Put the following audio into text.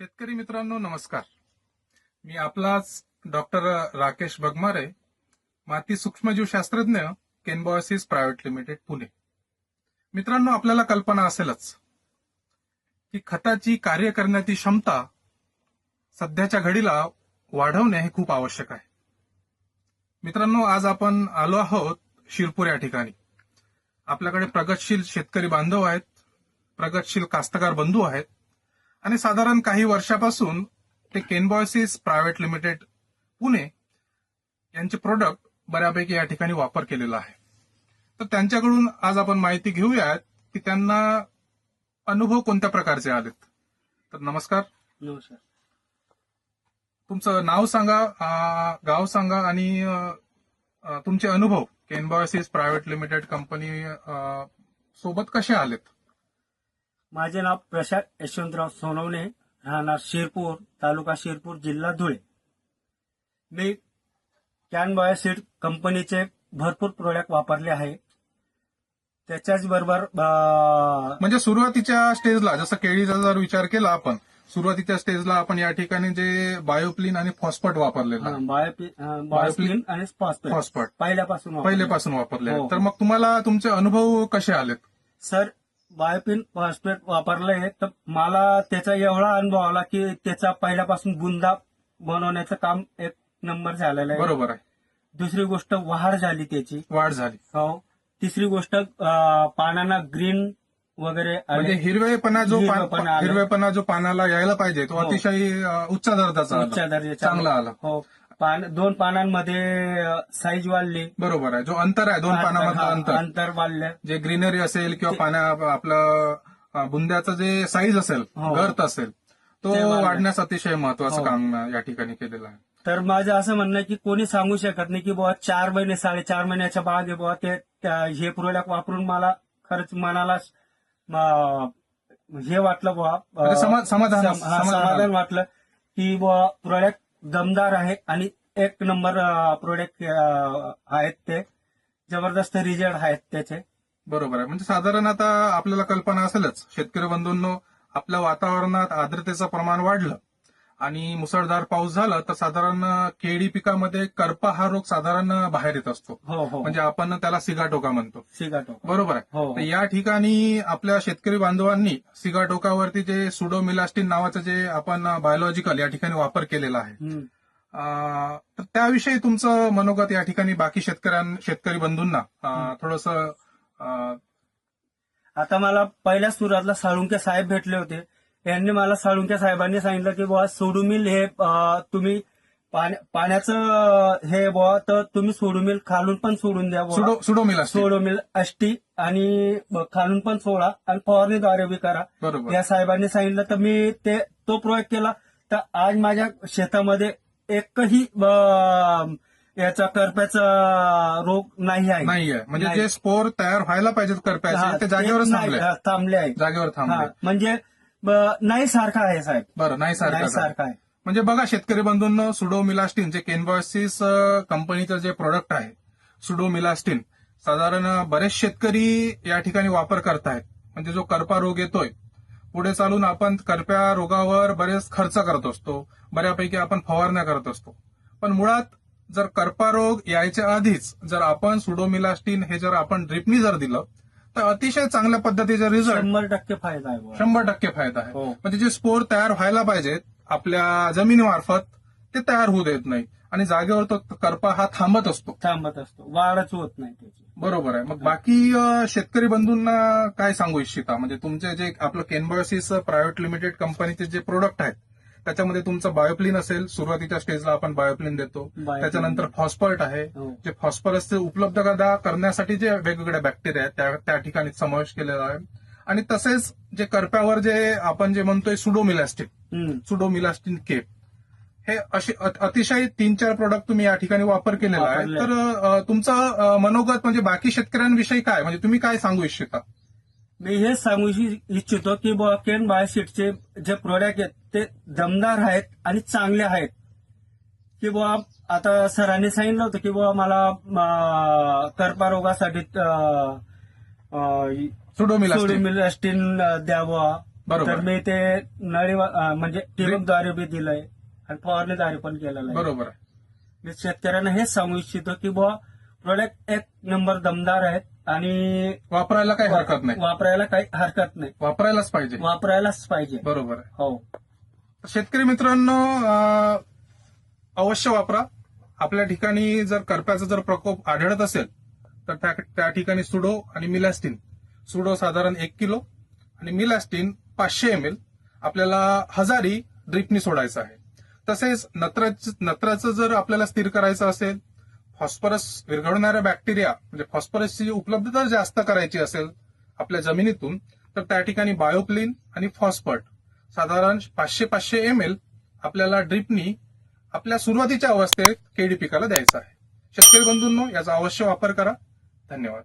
शेतकरी मित्रांनो नमस्कार. मी आपलाच डॉक्टर राकेश बगमारे माती सूक्ष्मजीव शास्त्रज्ञ केनबॉयसिस प्रायव्हेट लिमिटेड पुणे. मित्रांनो आपल्याला कल्पना असेलच की खताची कार्य करण्याची क्षमता सध्याच्या घडीला वाढवणे हे खूप आवश्यक आहे. मित्रांनो आज आपण आलो आहोत शिरपूर या ठिकाणी. आपल्याकडे प्रगतशील शेतकरी बांधव आहेत प्रगतशील कास्तकार बंधू आहेत. आणि साधारण काही वर्षापासून ते केनबॉयसिस प्रायव्हेट लिमिटेड पुणे यांचे प्रोडक्ट बऱ्यापैकी या ठिकाणी वापर केलेला आहे. तर त्यांच्याकडून आज आपण माहिती घेऊयात की त्यांना अनुभव कोणत्या प्रकारचे आलेत. तर नमस्कार. नमस्कार. तुमचं नाव सांगा गाव सांगा आणि तुमचे अनुभव केनबॉयसिस प्रायव्हेट लिमिटेड कंपनी सोबत कसे आलेत? माझे नाव प्रशांत यशवंतराव सोनवणे राहणार शिरपूर तालुका शिरपूर जिल्हा धुळे मी कॅन बायोसीड कंपनीचे भरपूर प्रोडक्ट वापरले आहे त्याच्याच बरोबर म्हणजे सुरुवातीच्या स्टेजला जसं केळीचा जर विचार केला आपण सुरुवातीच्या स्टेजला आपण या ठिकाणी जे बायोप्लिन आणि फॉस्फट वापरलेलं आहे. बायोप्लिन आणि फॉस्फट पहिल्यापासून वापरले. पहिलेपासून वापरले हो, तर हो. मग तुम्हाला तुमचे अनुभव कसे आलेत सर बायोपिन फॉस्फेट वापरलंय तर मला त्याचा एवढा अनुभव आला की त्याचा पहिल्यापासून बुंदा बनवण्याचं काम एक नंबर झालेलं आहे. बरोबर आहे. दुसरी गोष्ट वाढ झाली त्याची. वाढ झाली. हो. तिसरी गोष्ट पानांना ग्रीन वगैरे. म्हणजे हिरवेपणा जो पान- हिरवेपणा जो पानाला यायला पाहिजे तो हो. अतिशय उच्च दर्जाचा. उच्च दर्जाचा चांगला आला. हो. पान दोन पानांमध्ये साईज वाढली बरोबर आहे जो अंतर आहे दोन पानामधलं हा, अंतर अंतर वाढलं जे ग्रीनरी असेल किंवा पाण्या आपलं बुंद्याचं जे साईज असेल हो. गर्थ असेल तो. वाढण्यास अतिशय महत्वाचं हो. काम या ठिकाणी केलेलं आहे तर माझं असं म्हणणं आहे की कोणी सांगू शकत नाही की बुवा चार महिने साडेचार महिन्याच्या बाग आहे बुवा ते हे प्रोडक्ट वापरून मला खरंच मनाला हे वाटलं बुवा म्हणजे समा- समाधान- सम- हा, समाधान समाधान वाटलं की बुवा प्रोडक्ट दमदार आहे आणि एक नंबर प्रोडक्ट आहेत ते. जबरदस्त रिझल्ट आहेत त्याचे. बरोबर आहे. म्हणजे साधारण आता आपल्याला कल्पना असेलच. शेतकरी बंधूंनो आपल्या वातावरणात आर्द्रतेचं प्रमाण वाढलं. आणि मुसळधार पाऊस झाला तर साधारण केळी पिकामध्ये करपा हा रोग साधारण बाहेर येत असतो. हो हो. म्हणजे आपण त्याला सिगाटोका म्हणतो. सिगाटो बरोबर आहे. हो. तर या ठिकाणी आपल्या शेतकरी बांधवांनी सिगाटोकावरती जे सुडोमिलास्टिन नावाचं जे आपण बायोलॉजिकल या ठिकाणी वापर केलेला आहे. तर त्याविषयी तुमचं मनोगत या ठिकाणी बाकी शेतकऱ्यां शेतकरी बंधूंना थोडस आता मला पहिल्या सुरुवातला साळुंके साहेब भेटले होते. यांनी मला साळुंके साहेबांनी सांगितलं की बुवा सोडूमिल हे अं, तुम्ही पाण्या- पाण्याचं हे बुवा तर तुम्ही सोडूमिल खालून पण सोडून द्या सुडो सुडोमिलास्टिन सोडूमिल अष्टी आणि खालून पण सोडा आणि फवारणीद्वारे बी करा. या साहेबांनी सांगितलं तर मी ते तो प्रयोग केला. तर आज माझ्या शेतामध्ये एकही याचा करप्याचा रोग नाही आहे. नाहीये म्हणजे नाही. जे स्पोर तयार व्हायला पाहिजेत हा, करप्याचे ते जागेवरच नाही, थांबले. हा, आहे. जागेवर हा, थांबले म्हणजे नाही सारखा आहे साहेब. बरं नाही नाही सारखं सारखा आहे. म्हणजे बघा शेतकरी बंधूंनो सुडोमिलास्टिन जे केनबॉसिस कंपनीचं जे प्रोडक्ट आहे सुडोमिलास्टिन साधारण बरेच शेतकरी या ठिकाणी वापर करतायत. म्हणजे जो करपा रोग येतोय पुढे चालून आपण करप्या रोगावर बरेच खर्च करत असतो बऱ्यापैकी आपण फवारण्या करत असतो. पण मुळात जर करपा रोग यायच्या आधीच जर आपण सुडोमिलास्टिन हे जर आपण ड्रिपनी जर दिलं तर अतिशय चांगल्या पद्धतीचा रिझल्ट शंभर टक्के फायदा आहे बुवा. शंभर टक्के फायदा आहे. हो. म्हणजे जे स्पोर तयार व्हायला पाहिजेत आपल्या जमिनीमार्फत ते तयार होऊ देत नाही. आणि जागेवर तो करपा हा थांबत असतो. थांबत असतो. वाढच होत नाही त्याची. बरोबर आहे. मग बाकी अं, शेतकरी बंधूंना काय सांगू इच्छिता? म्हणजे तुमचे जे आपलं केनबॉसिस प्रायव्हेट लिमिटेड कंपनीचे जे प्रोडक्ट आहेत त्याच्यामध्ये तुमचं बायोप्लिन असेल सुरुवातीच्या स्टेजला आपण बायोप्लिन देतो. त्याच्यानंतर फॉस्फर्ट आहे हो. जे फॉस्फरसचे उपलब्धता करण्यासाठी जे वेगवेगळे बॅक्टेरिया आहेत त्या ठिकाणी समावेश केलेला आहे आणि तसेच जे करप्यावर जे आपण जे म्हणतोय सुडोमिलास्टिक. सुडोमिलास्टिन केप हे असे अत- अतिशय तीन चार प्रोडक्ट तुम्ही या ठिकाणी वापर केलेला आहे. तर तुमचं मनोगत म्हणजे बाकी शेतकऱ्यांविषयी काय म्हणजे तुम्ही काय सांगू इच्छिता मी हेच सांगू इच्छि- इच्छितो की बुवा केन बायोशीटचे जे प्रोडक्ट आहेत ते दमदार आहेत आणि चांगले आहेत. की बुवा आता सरांनी सांगितलं होतं की बुवा मला अं, करपा रोगासाठी सुडोमिलास्टिन द्यावं. बरोबर. तर मी ते नळी म्हणजे टिबकद्वारे बी दिलंय आणि फवारणीद्वारे पण केलेलं आहे. बरोबर मी शेतकऱ्यांना हेच सांगू इच्छितो की बुवा प्रोडक्ट एक नंबर दमदार आहेत. आणि वापरायला काही हरकत नाही. वापरायला काही हरकत नाही. वापरायलाच पाहिजे. वापरायलाच पाहिजे. बरोबर आहे. हो. शेतकरी मित्रांनो अं, अवश्य वापरा. आपल्या ठिकाणी जर करप्याचा जर प्रकोप आढळत असेल तर त्या त्या ठिकाणी सुडो आणि मिलॅस्टिन. सुडो साधारण एक किलो आणि मिलॅस्टिन पाचशे एम एल आपल्याला हजारी ड्रिपनी सोडायचं आहे. तसेच नत्राचं नत्राचं जर आपल्याला स्थिर करायचं असेल फॉस्फरस विरघळणाऱ्या बॅक्टेरिया म्हणजे फॉस्फरसची उपलब्धता जास्त करायची असेल आपल्या जमिनीतून तर त्या ठिकाणी बायोक्लीन आणि फॉस्फट साधारण पाचशे पाचशे एम एल आपल्याला ड्रिपनी आपल्या सुरुवातीच्या अवस्थेत केडी पिकाला द्यायचा आहे. शेतकरी बंधूंनो याचा अवश्य वापर करा. धन्यवाद.